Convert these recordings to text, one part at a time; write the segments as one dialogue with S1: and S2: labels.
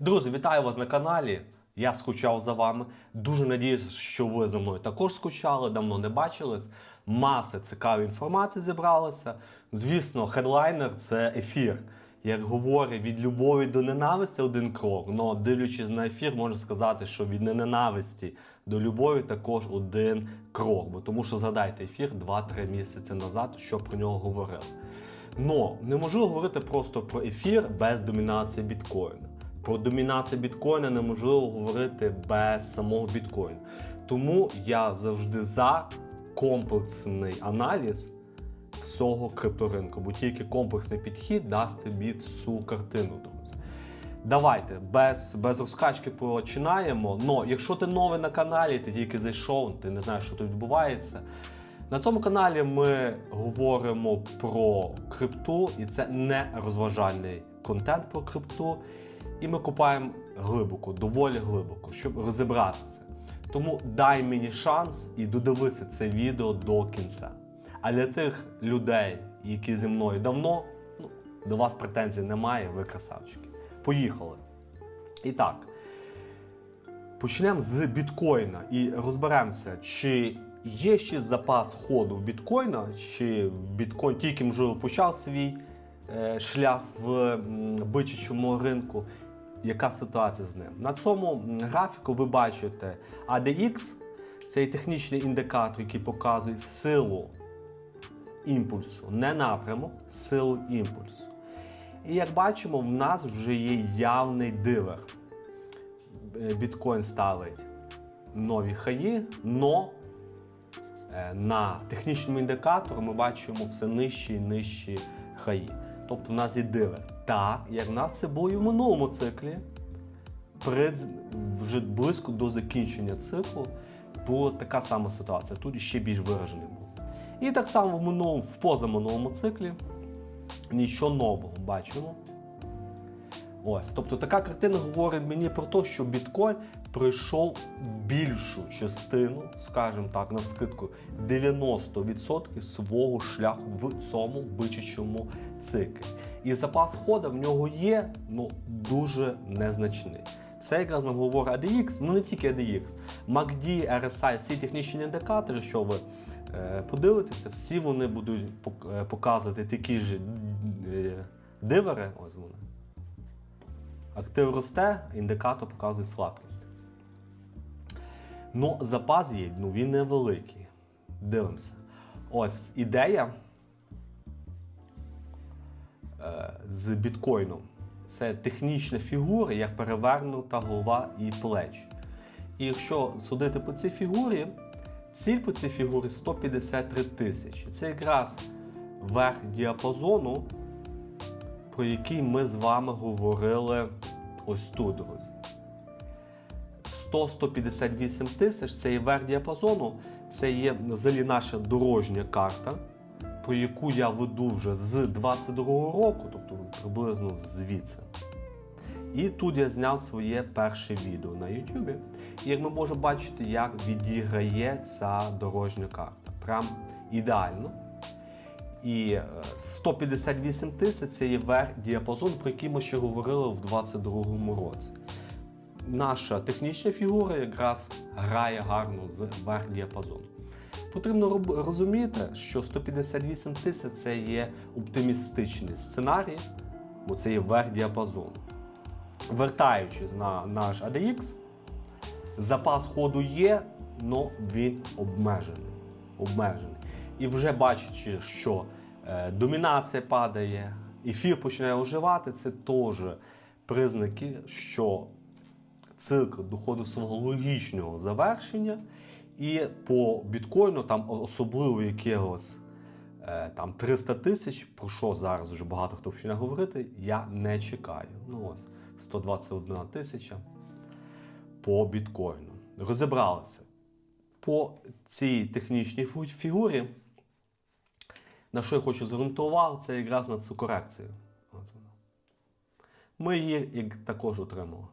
S1: Друзі, вітаю вас на каналі. Я скучав за вами. Дуже надіюся, що ви за мною також скучали, давно не бачились. Маси цікавої інформації зібралися. Звісно, хедлайнер це ефір. Як говорять, від любові до ненависті один крок. Но дивлячись на ефір, можна сказати, що від ненависті до любові також один крок. Бо тому що згадайте ефір 2-3 місяці назад, що про нього говорили. Но неможливо говорити просто про ефір без домінації біткоїна. Про домінацію біткоїна неможливо говорити без самого біткоїна. Тому я завжди за комплексний аналіз всього крипторинку, бо тільки комплексний підхід дасть тобі всю картину, друзі. Давайте без, без розкачки починаємо. Но якщо ти новий на каналі, ти тільки зайшов, ти не знаєш, що тут відбувається. На цьому каналі ми говоримо про крипту, і це не розважальний контент про крипту. І ми купаємо глибоко, доволі глибоко, щоб розібратися. Тому дай мені шанс і додивися це відео до кінця. А для тих людей, які зі мною давно, ну, до вас претензій немає, ви красавчики. Поїхали. І так, почнемо з біткоїна і розберемося, чи є ще запас ходу в біткоїна, чи в біткоін тільки можливо почав свій е, шлях в бичачому ринку. Яка ситуація з ним? На цьому графіку ви бачите ADX, цей технічний індикатор, який показує силу імпульсу, не напрямок, силу імпульсу. І як бачимо, в нас вже є явний дивер. Е, Біткоін ставить нові хаї, но е, на технічному індикатору ми бачимо все нижчі і нижчі хаї. Тобто в нас є дивер. Так, як в нас це було і в минулому циклі, Перед вже близько до закінчення циклу була така сама ситуація. Тут ще більш виражений був. І так само в минулому, в позаминулому циклі нічого нового бачимо. Ось, тобто така картина говорить мені про те, що біткоін пройшов більшу частину, скажімо так, на вскидку, 90% свого шляху в цьому бичачому циклі. І запас хода в нього є, ну дуже незначний. Це якраз нам говорить ADX, ну не тільки ADX, MACD, RSI, всі технічні індикатори, що ви е, подивитеся, всі вони будуть е, показувати такі ж е, дивери. Ось вони. Актив росте, індикатор показує слабкість. Ну, запас є, ну він невеликий. Дивимося. Ось ідея е, з біткоїном. Це технічна фігура, як перевернута голова і плечі. І якщо судити по цій фігурі, ціль по цій фігурі 153 тисячі. Це якраз верх діапазону, про який ми з вами говорили ось тут, друзі. 100-158 тисяч це є верх діапазону, це є взагалі наша дорожня карта, про яку я веду вже з 22-го року, тобто приблизно звідси. І тут я зняв своє перше відео на YouTube. І як ми можемо бачити, як відіграє ця дорожня карта. Прям ідеально. І е, 158 тисяч це є верх діапазон, про який ми ще говорили в 2022 році. Наша технічна фігура якраз грає гарно з верх діапазону. Потрібно розуміти, що 158 тисяч це є оптимістичний сценарій, бо це є верх діапазону. Вертаючись на наш ADX, запас ходу є, але він обмежений. обмежений. І вже бачачи, що е, домінація падає, ефір починає оживати, це теж признаки, що цикл доходить свого логічного завершення, і по біткоїну там особливо якогось е, там 300 тисяч, про що зараз вже багато хто починає говорити, я не чекаю. Ну ось 121 тисяча по біткоїну. Розібралися. По цій технічній фігурі, на що я хочу звернути увагу, це якраз на цю корекцію. Ми її також отримали.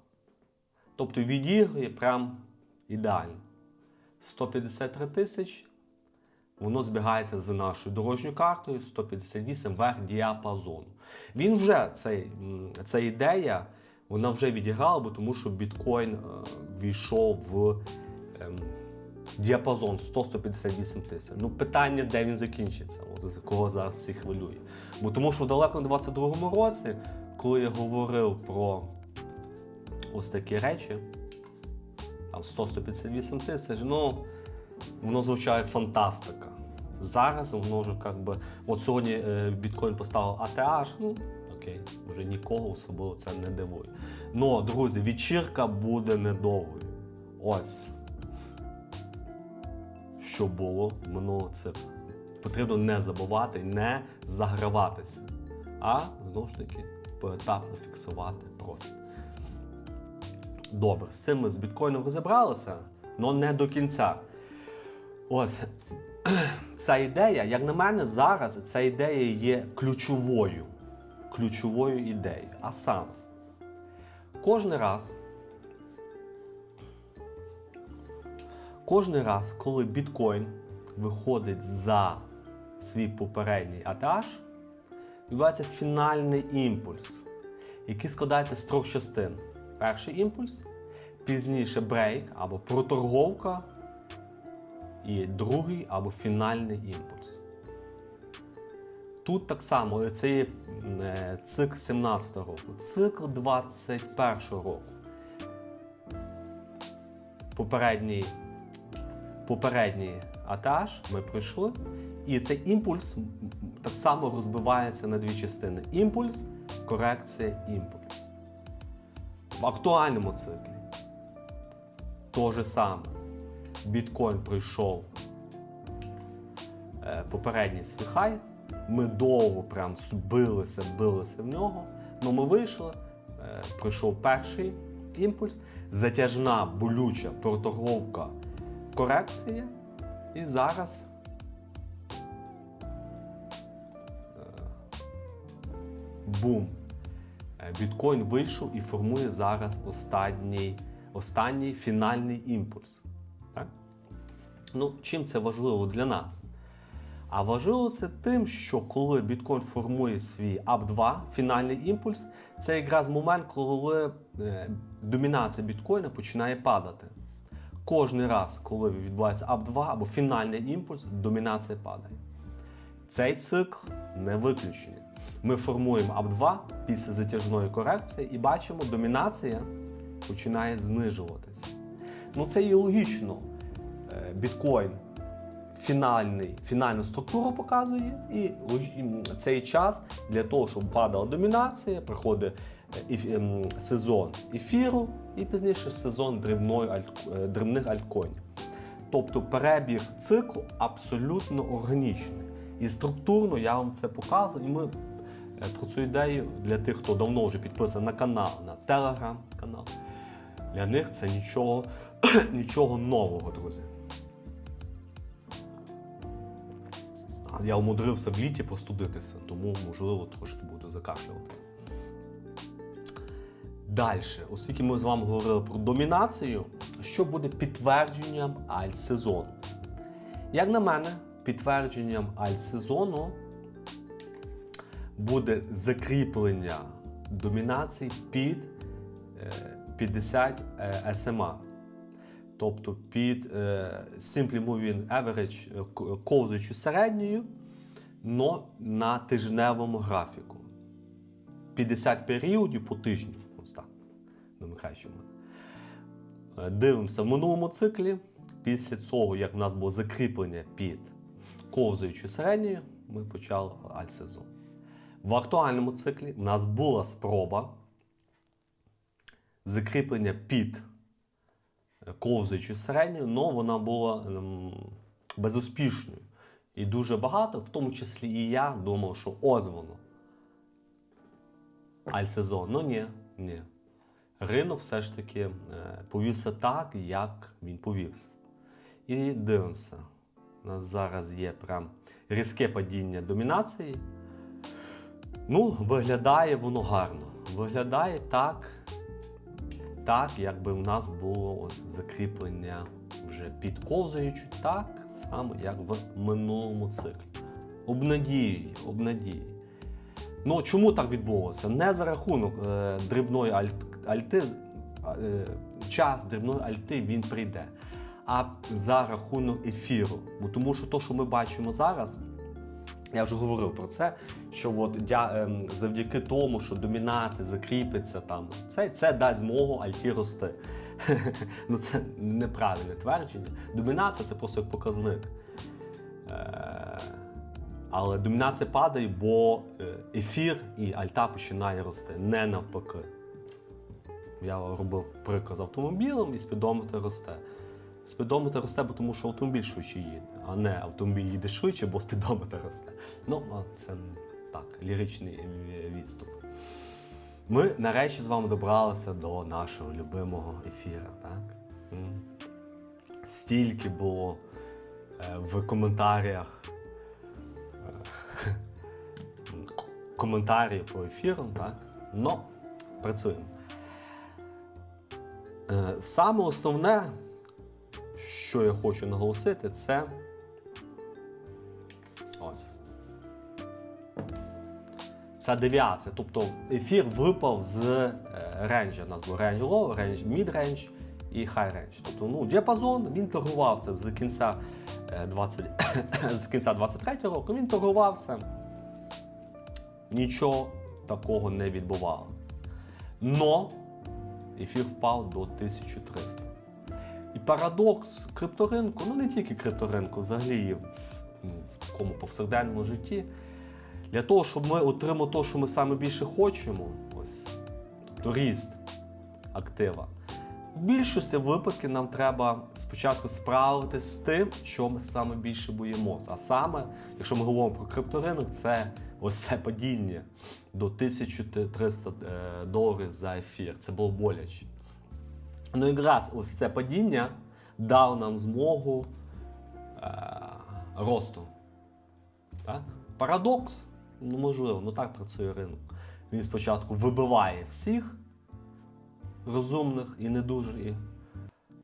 S1: Тобто відіграє прям ідеально. 153 тисяч. Воно збігається з нашою дорожньою картою 158 верх діапазону. Він вже цей, ця ідея вона вже відіграла, бо тому що біткоін е, війшов в ем, діапазон 100-158 тисяч. Ну, питання, де він закінчиться, от, за кого зараз всі хвилює. Бо тому що далеко на 22-му році, коли я говорив про ось такі речі, там 100-158 тисяч, ну воно звучало як фантастика. Зараз воно вже як би. От сьогодні е, біткоін поставив ATH, ну окей, вже нікого особливо це не дивує. Ну, друзі, вечірка буде недовгою. Ось. Що було минулого циклу. Потрібно не забувати, не заграватися, а знову ж таки поетапно фіксувати профіт. Добре, з цим ми з біткоїном розібралися, але не до кінця. Ось ця ідея, як на мене, зараз ця ідея є ключовою. Ключовою ідеєю. А саме, кожен раз, кожен раз, коли біткоін виходить за свій попередній ATH, відбувається фінальний імпульс, який складається з трьох частин. Перший імпульс, пізніше брейк або проторговка, і другий або фінальний імпульс. Тут так само це є е, цикл 17 року, цикл 21 року. Попередній, попередній атаж ми пройшли, і цей імпульс так само розбивається на дві частини: імпульс, корекція, імпульс. В актуальному циклі то же саме. Біткоін пройшов е, попередній свій хай. Ми довго прям билися, билися в нього. Ну ми вийшли, е, пройшов перший імпульс, затяжна болюча проторговка корекція. І зараз е, бум. Е, Біткоін вийшов і формує зараз останній, останній фінальний імпульс. Так? Ну, чим це важливо для нас? А важливо це тим, що коли біткоін формує свій АП2, фінальний імпульс, це якраз момент, коли е, домінація біткоїна починає падати. Кожний раз, коли відбувається АП2 або фінальний імпульс, домінація падає. Цей цикл не виключення. Ми формуємо АП2 після затяжної корекції і бачимо, домінація починає знижуватися. Ну це і логічно. Е, Біткоін фінальний, фінальну структуру показує, і цей час для того, щоб падала домінація, приходить е, ем, сезон ефіру і пізніше сезон е, дрібних альткоїнів. Тобто перебіг циклу абсолютно органічний. І структурно я вам це показую. І ми про цю ідею для тих, хто давно вже підписаний на канал, на телеграм-канал. Для них це нічого, нічого нового, друзі. Я умудрився в літі простудитися, тому, можливо, трошки буду закашлюватися. Далі, оскільки ми з вами говорили про домінацію, що буде підтвердженням альт-сезону? Як на мене, підтвердженням альт-сезону буде закріплення домінації під е, 50 е, SMA. Тобто під е, Simply Moving Average, е, к- ковзаючи середньою, но на тижневому графіку. 50 періодів по тижню. Ось так. Е, Дивимося в минулому циклі. Після цього, як в нас було закріплення під ковзаючи середньою, ми почали альт-сезон. В актуальному циклі в нас була спроба закріплення під ковзаючи середньою, але вона була ем, безуспішною. І дуже багато, в тому числі і я, думав, що ось воно. Альсезон. Ну ні, ні. Ринок все ж таки е, повівся так, як він повівся. І дивимося. У нас зараз є прям різке падіння домінації. Ну, виглядає воно гарно. Виглядає так, так, якби в нас було ось закріплення вже підковзуючи, так само, як в минулому циклі. Обнадіює, обнадіює. Ну чому так відбулося? Не за рахунок е, дрібної альт, альти, е, час дрібної альти він прийде. А за рахунок ефіру. Бо тому що то, що ми бачимо зараз, я вже говорив про це, що от дя, ем, завдяки тому, що домінація закріпиться там, це, це дасть змогу альті рости. ну це неправильне твердження. Домінація це просто як показник. Е, але домінація падає, бо е, ефір і альта починає рости, не навпаки. Я робив приклад з автомобілем і спідометр росте. Спідометр росте, бо тому що автомобіль швидше їде, а не автомобіль їде швидше, бо спідометр росте. Ну, це так, ліричний відступ. Ми нарешті з вами добралися до нашого любимого ефіра. Так? Стільки було е, в коментарях е, к- коментарів по ефірам, так? Ну, працюємо. Е, Саме основне, що я хочу наголосити, це ось. Це девіація. Тобто ефір випав з е, ренджа. У нас був рендж low, рендж mid-range і high range. Тобто ну, діапазон він торгувався з кінця, е, 20, з кінця 23 року, він торгувався. Нічого такого не відбувало. Но ефір впав до 1300. І парадокс крипторинку, ну не тільки крипторинку, взагалі в, в такому повсякденному житті. Для того, щоб ми отримали те, що ми саме більше хочемо, ось, тобто ріст актива. В більшості випадків нам треба спочатку справитися з тим, що ми саме більше боїмося. А саме, якщо ми говоримо про крипторинок, це ось це падіння до 1300 е, доларів за ефір. Це було боляче. Ну, якраз ось це падіння дало нам змогу е, росту. Так? Парадокс, ну можливо, ну так працює ринок. Він спочатку вибиває всіх розумних і не дуже, і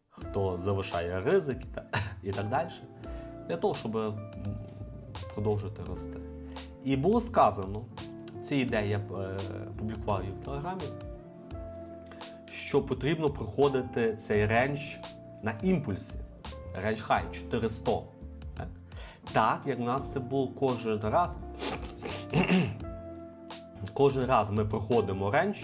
S1: хто завишає ризики та, і так далі, для того, щоб продовжити рости. І було сказано, ці ідеї я е, публікував їх в Телеграмі, що потрібно проходити цей рендж на імпульсі. Рендж хай 400. Так? так, як в нас це було кожен раз. кожен раз ми проходимо рендж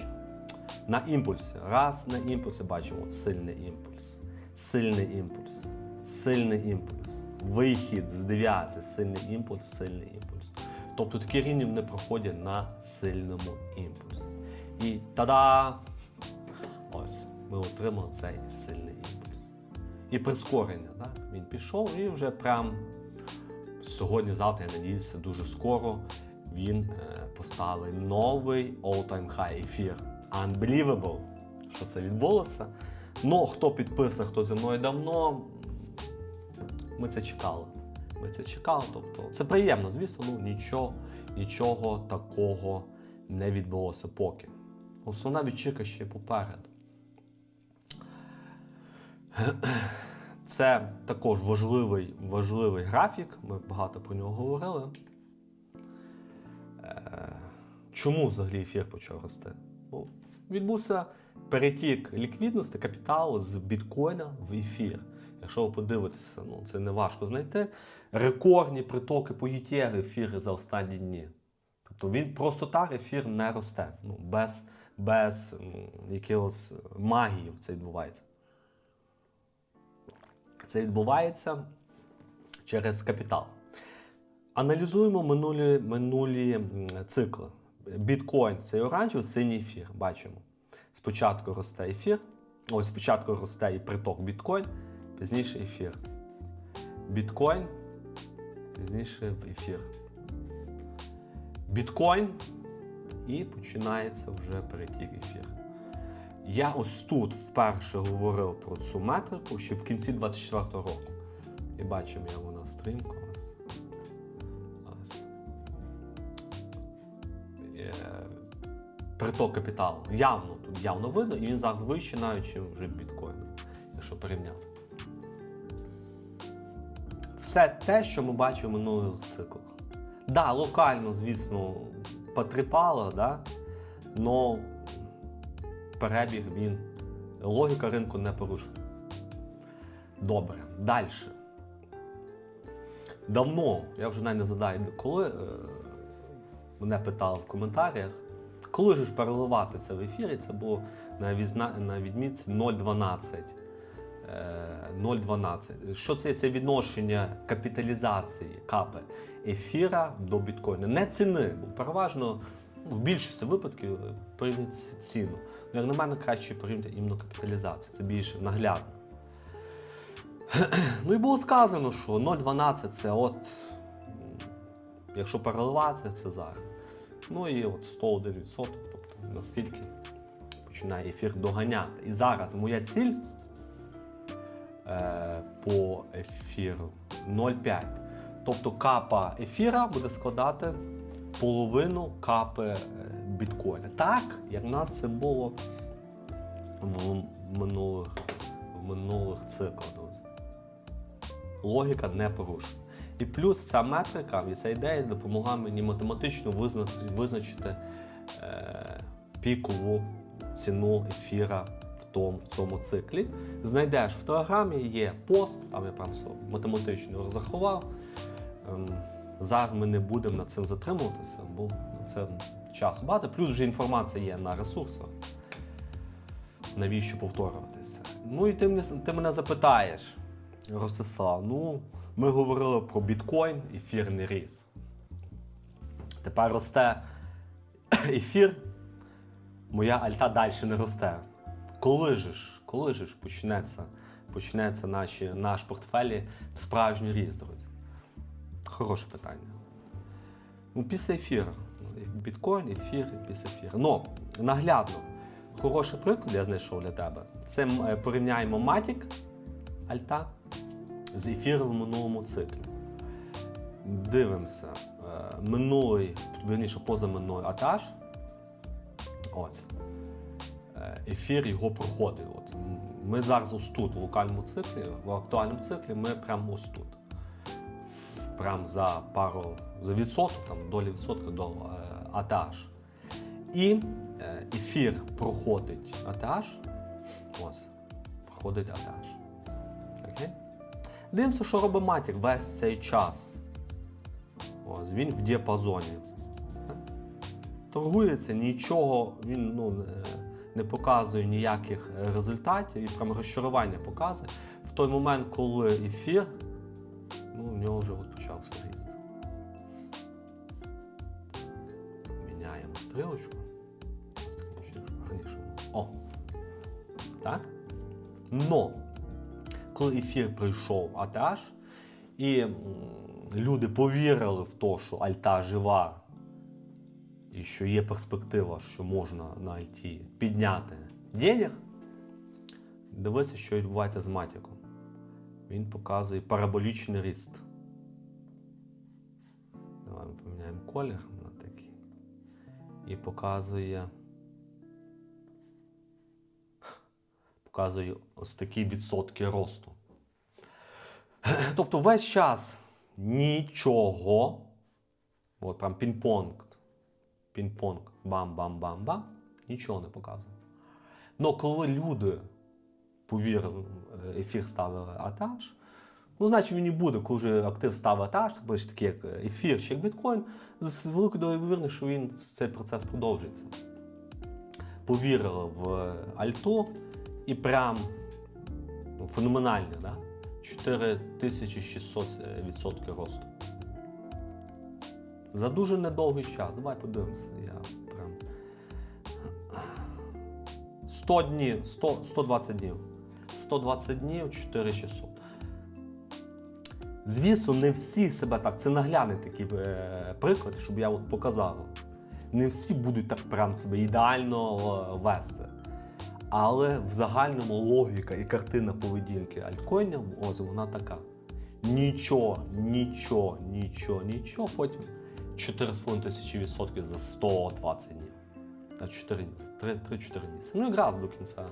S1: на імпульсі. Раз на імпульсі бачимо сильний імпульс, сильний імпульс, сильний імпульс. Вихід з девіації, сильний імпульс, сильний імпульс. Тобто такі рівні вони проходять на сильному імпульсі. І та-да! Ось ми отримали цей сильний імпульс. І прискорення. Так? Він пішов і вже прям сьогодні-завтра, я надіюся, дуже скоро він е, поставить новий all-time high ефір. Unbelievable, що це відбулося. Ну, хто підписаний, хто зі мною давно, ми це чекали. Ми це чекали. Тобто, це приємно, звісно, ну нічого, нічого такого не відбулося поки. Основна вечірка ще попереду. Це також важливий, важливий графік. Ми багато про нього говорили. Е, Чому взагалі ефір почав рости? Ну, відбувся перетік ліквідності капіталу з біткоїна в ефір. Якщо ви подивитеся, ну це не важко знайти. Рекордні притоки по ETF ефіри за останні дні. Тобто він просто так ефір не росте. Ну, без, без якихось магії це відбувається. Це відбувається через капітал. Аналізуємо минулі, минулі цикли. Біткоін це оранжевий, синій ефір. Бачимо. Спочатку росте ефір. Ось спочатку росте і приток біткоін, пізніше ефір. Біткоін, пізніше в ефір. Біткоін і починається вже перетік ефір. Я ось тут вперше говорив про цю метрику ще в кінці 24-го року. І бачимо, як вона стрімко. Приток капіталу. Явно тут явно видно, і він зараз вищий навіть, чим вже біткоін, якщо порівняти. Все те, що ми бачимо минулих циклах. Да, локально, звісно, потріпало, да? но перебіг він. Логіка ринку не порушена. Добре, далі. Давно, я вже навіть не задаю, коли е, мене питали в коментарях, коли ж переливатися в ефірі, це було на, візна, на відмітці 0,12. Е, 0,12. Що це? Це відношення капіталізації капи ефіра до біткоїна. Не ціни, бо переважно в більшості випадків приймуть ціну. Ну, як на мене, краще порівняти іменно капіталізацію. Це більш наглядно. Ну і було сказано, що 0,12 це от, якщо переливатися, це зараз. Ну і от 101%, тобто наскільки починає ефір доганяти. І зараз моя ціль е, по ефіру 0,5. Тобто капа ефіра буде складати половину капи е, біткоїна. Так, як в нас це було в минулих, в минулих циклах. Логіка не порушена. І плюс ця метрика і ця ідея допомогла мені математично визначити, визначити е, пікову ціну ефіра в, тому, в цьому циклі. Знайдеш в телеграмі, є пост, там я все математично розрахував. Ем, зараз ми не будемо над цим затримуватися, бо це часу багато. Плюс вже інформація є на ресурсах. Навіщо повторюватися? Ну і ти мене, ти мене запитаєш, Ростислав, ну, ми говорили про біткоін, ефір не ріс. Тепер росте ефір, моя альта далі не росте. Коли ж, коли ж почнеться, почнеться наші, наш портфелі справжній ріст, друзі? Хороше питання. Ну, після ефіру. Біткоін, ефір, після ефіру. Ну, наглядно. Хороший приклад я знайшов для тебе. Це е, порівняємо Matic Альта з ефіром в минулому циклі. Дивимося. е, Минулий, верніше позаминулий атаж. Ось. Е, Ефір його проходить. От. Ми зараз ось тут, в локальному циклі, в актуальному циклі, ми прямо ось тут. Прям за пару за відсоток, там долі відсотка до е, АТH. І е, ефір проходить АТH. Ось. Проходить АТH. Окей? Дивимося, що робить матір весь цей час. Ось, він в діапазоні. Торгується, нічого, він ну, не- не показує ніяких е, результатів і прям розчарування показує. В той момент, коли ефір, ну, в нього вже от почався ріст. Міняємо стрілочку. О! Так? Но, коли ефір прийшов АТH, і люди повірили в те, що Альта жива, і що є перспектива, що можна на Альті підняти денег, дивися, що відбувається з Матіком. Він показує параболічний ріст. Давай ми поміняємо колір на такий. І показує. Показує ось такі відсотки росту. Тобто весь час нічого. От прям пінг-понг. Пінг-понг. Бам-бам-бам-бам. Нічого не показує. Ну, коли люди повірили, е, ефір ставили атаж, ну, значить він і буде, коли актив ставить атаж, це такий як ефір, чи як біткоін, з великою ймовірності, що він цей процес продовжиться. Повірили в Альто і прям ну, феноменальне, да? 4600 відсотки росту. За дуже недовгий час. Давай подивимося. Я прям 100 днів, 100, 120 днів. 120 днів, 4600. Звісно, не всі себе так. Це наглядний такий е, приклад, щоб я от показав. Не всі будуть так прям себе ідеально е, вести. Але в загальному логіка і картина поведінки альткоїнів, ось вона така. Нічого, нічого, нічого, нічого. Потім 4,5 тисячі відсотків за 120 днів. На 4 місяці, 3-4 місяці. Ну, якраз до кінця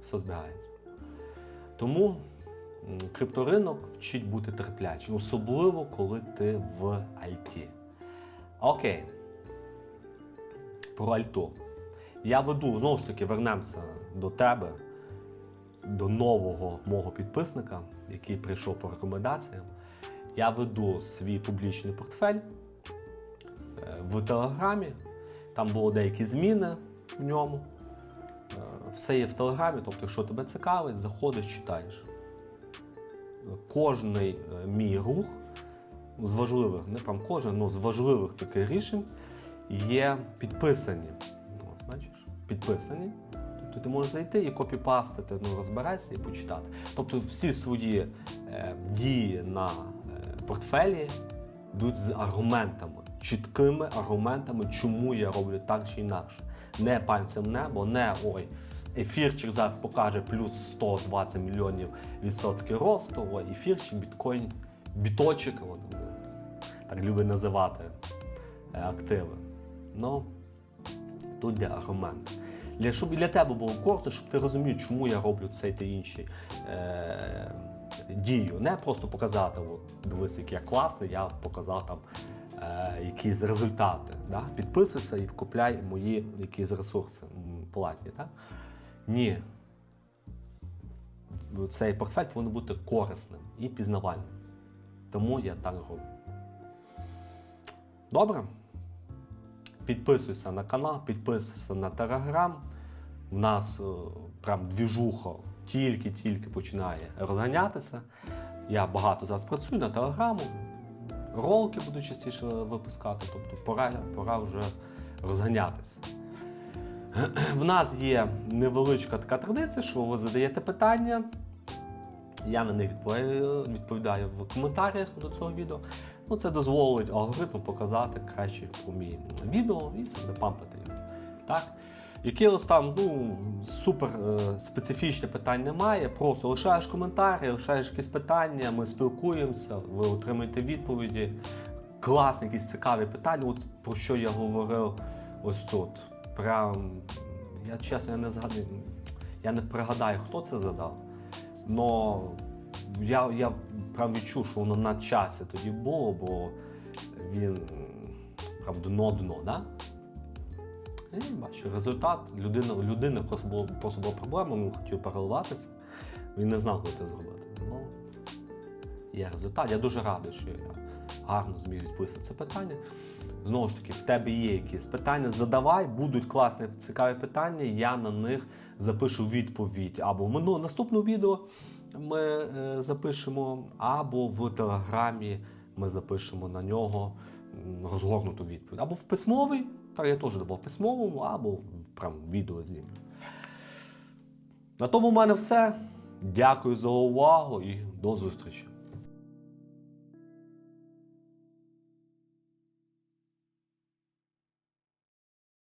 S1: все збігається. Тому крипторинок вчить бути терплячим, особливо коли ти в IT. Окей. Про альту. Я веду, знову ж таки, вернемося до тебе, до нового мого підписника, який прийшов по рекомендаціям. Я веду свій публічний портфель е, в Телеграмі. Там були деякі зміни в ньому. Все є в Телеграмі, тобто, якщо тебе цікавить, заходиш, читаєш. Кожний е, мій рух з важливих, не прям кожен, але з важливих таких рішень є підписані. От, бачиш, підписані. Тобто ти можеш зайти і копіпастити, ну, розбиратися і почитати. Тобто всі свої е, дії на е, портфелі йдуть з аргументами, чіткими аргументами, чому я роблю так чи інакше. Не пальцем небо, не ой. Ефірчик зараз покаже плюс 120 мільйонів відсотків росту, ой, ефірчик, біткоін, біточок, от, е, так люблять називати е, активи. Ну, тут де аргумент. Для, щоб для тебе було корисно, щоб ти розумів, чому я роблю цей та інший е, дію. Не просто показати, от, дивись, як я класний, я показав там е, якісь результати. Да? Підписуйся і купляй мої якісь ресурси платні. Так? Ні. Цей портфель повинен бути корисним і пізнавальним. Тому я так роблю. Добре? Підписуйся на канал, підписуйся на телеграм. У нас е, прям двіжуха тільки-тільки починає розганятися. Я багато зараз працюю на телеграму. Ролики буду частіше випускати, тобто пора, пора вже розганятися. В нас є невеличка така традиція, що ви задаєте питання. Я на них відповідаю, в коментарях до цього відео. Ну, це дозволить алгоритму показати краще про мій відео і це буде пампати його. Так? Якихось там ну, супер е, специфічне питань немає. Просто лишаєш коментарі, лишаєш якісь питання, ми спілкуємося, ви отримуєте відповіді. Класні, якісь цікаві питання. От про що я говорив ось тут. Прям, я чесно, я не згадую, я не пригадаю, хто це задав. Но я, я прям відчув, що воно на часі тоді було, бо він прям дно-дно, да? І бачу, результат. Людина, була, просто була проблема, він хотів переливатися. Він не знав, коли це зробити. Ну, є результат. Я дуже радий, що я гарно зміг відповісти це питання. Знову ж таки, в тебе є якісь питання, задавай, будуть класні, цікаві питання, я на них запишу відповідь. Або в минуле наступне відео ми е, запишемо, або в телеграмі ми запишемо на нього розгорнуту відповідь. Або в письмовий, так я теж давав письмовому, або прям відео знімлю. На тому в мене все. Дякую за увагу і до зустрічі.